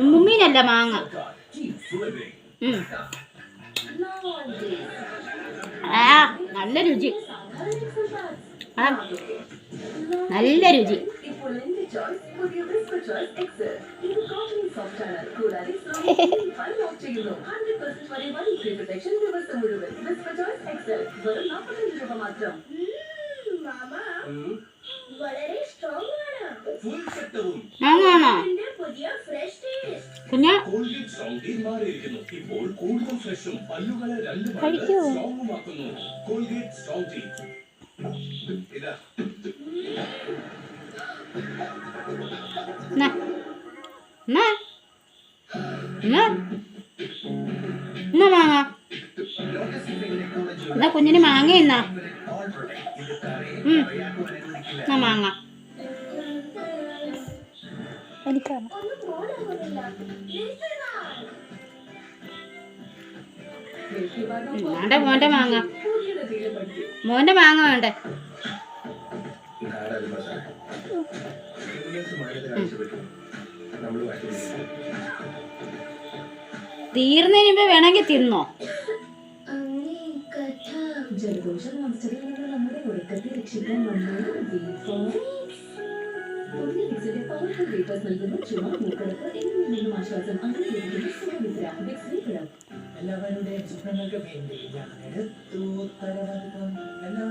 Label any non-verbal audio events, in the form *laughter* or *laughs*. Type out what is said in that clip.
ഉമ്മുമീനല്ല മാങ്ങ. ആ നല്ല രുചി. ആ നല്ല രുചി. വളരെ *laughs* ടേസ്റ്റ്. കുഞ്ഞ? കഴിക്കൂ. മാങ്ങ എന്നാ കുഞ്ഞിന് മാങ്ങ എന്നാ മാങ്ങ. എനിക്കാണ്. വേണ്ട മോന്റെ മാങ്ങ. മോന്റെ മാങ്ങ വേണ്ടേ? തീർന്നതിന് മുമ്പ് വേണമെങ്കിൽ തിന്നോ. ജലദോഷം നമ്മുടെ രക്ഷിക്കാൻ വിക്സിന്റെ പവർഫുൾ വേപ്പേഴ്സ് നൽകുന്ന ചുമ മൂക്കടപ്പ് എന്നിവയിൽ നിന്നും ആശ്വാസം അങ്ങനെ എല്ലാവരുടെയും സ്വപ്നങ്ങൾക്ക് വേണ്ടി ഞാൻ എടുത്തു ദിനവും